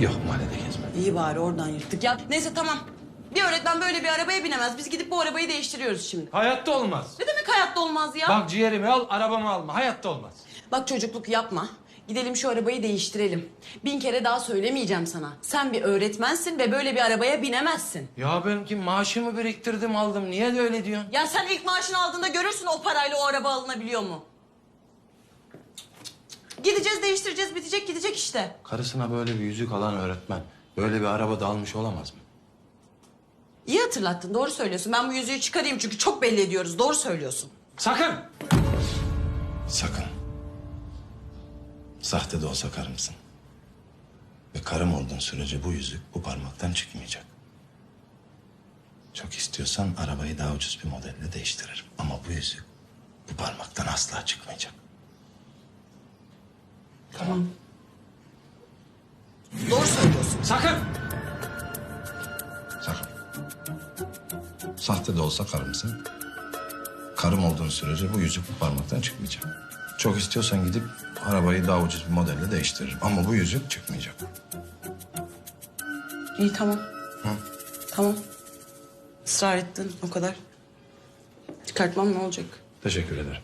Yok mahallede gezmem. İyi bari oradan yırttık. Ya neyse tamam. Bir öğretmen böyle bir arabaya binemez. Biz gidip bu arabayı değiştiriyoruz şimdi. Hayatta olmaz. Ne demek hayatta olmaz ya? Bak ciğerimi al, arabamı alma. Hayatta olmaz. Bak çocukluk yapma. Gidelim şu arabayı değiştirelim. Bin kere daha söylemeyeceğim sana. Sen bir öğretmensin ve böyle bir arabaya binemezsin. Ya ben ki maaşımı biriktirdim aldım. Niye de öyle diyorsun? Ya sen ilk maaşını aldığında görürsün o parayla o araba alınabiliyor mu? Gideceğiz değiştireceğiz bitecek gidecek işte. Karısına böyle bir yüzük alan öğretmen böyle bir araba da almış olamaz mı? İyi hatırlattın doğru söylüyorsun. Ben bu yüzüğü çıkarayım çünkü çok belli ediyoruz. Doğru söylüyorsun. Sakın! Sakın. Sahte de olsa karımsın. Ve karım olduğun sürece bu yüzük bu parmaktan çıkmayacak. Çok istiyorsan arabayı daha ucuz bir modelle değiştiririm. Ama bu yüzük bu parmaktan asla çıkmayacak. Tamam. Doğru söylüyorsun. Sakın! Sakın. Sahte de olsa karımsın. Karım olduğun sürece bu yüzük bu parmaktan çıkmayacak. Çok istiyorsan gidip arabayı daha ucuz bir modelle değiştiririm. Ama bu yüzük çıkmayacak. İyi tamam. Tamam. Israr ettin o kadar. Çıkartmam ne olacak? Teşekkür ederim.